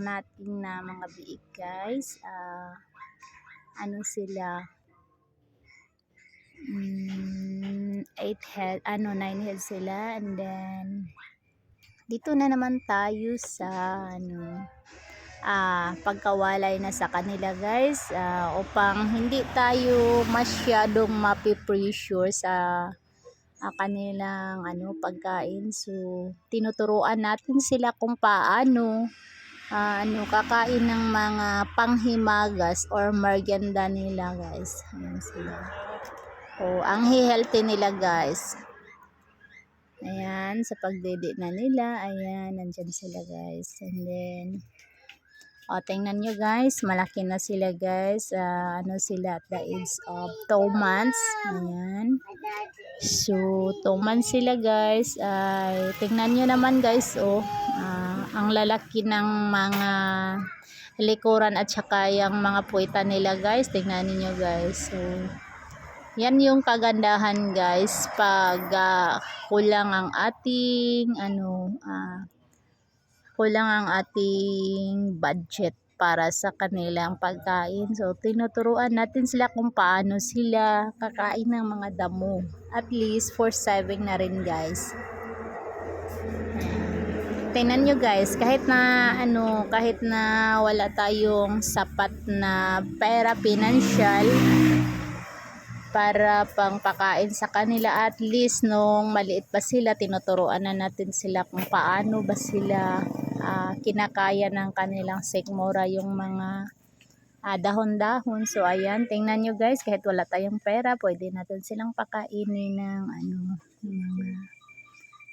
natin na mga biik guys. Ah, ano sila? Mm, 8 head, ano 9 head sila and then dito na naman tayo sa ano ah, pagkawalay na sa kanila guys ah, upang hindi tayo masyadong mapipressure sa ah, kanilang ano pagkain so tinuturuan natin sila kung paano ah, ano kakain ng mga panghimagas or merienda nila guys ayan sila oh ang healthy nila guys ayan sa pagdede na nila ayan nandyan sila guys and then o, tingnan nyo guys, malaki na sila guys. Ah, ano sila at the age of 2 months. Ayan. So, 2 months sila guys. Ay, tingnan nyo naman guys, oh. ah, ang lalaki ng mga likuran at saka yung mga puwita nila guys. Tingnan niyo guys. So, yan yung kagandahan guys pag ah, kulang ang ating ano ah kulang ang ating budget para sa kanilang pagkain. So, tinuturuan natin sila kung paano sila kakain ng mga damo. At least for saving na rin guys. Tingnan nyo guys, kahit na ano, kahit na wala tayong sapat na pera financial para pang pakain sa kanila at least nung maliit pa sila tinuturuan na natin sila kung paano ba sila ah, kinakaya ng kanilang sikmura yung mga ah, dahon-dahon. So ayan, tingnan nyo guys, kahit wala tayong pera, pwede natin silang pakainin ng ano, mga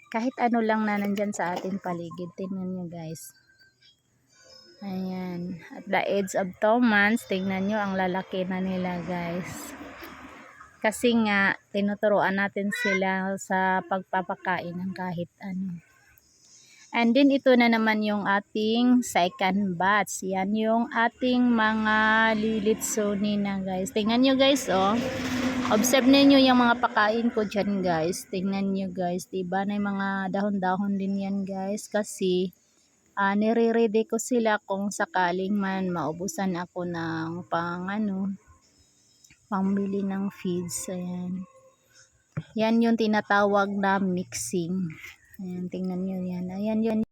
kahit ano lang na nandyan sa ating paligid. Tingnan nyo guys. Ayan. At the age of 2 months, tingnan nyo ang lalaki na nila guys. Kasi nga, tinuturuan natin sila sa pagpapakain ng kahit ano. And then ito na naman yung ating second batch. Yan yung ating mga lilitsuni na guys. Tingnan nyo guys oh. Observe ninyo yung mga pakain ko dyan guys. Tingnan nyo guys. Diba na mga dahon-dahon din yan guys. Kasi uh, nire-ready ko sila kung sakaling man maubusan ako ng pang ano pambili ng feeds. Ayan. Yan yung tinatawag na mixing. Ayan, tingnan nyo yan. Ayan yun.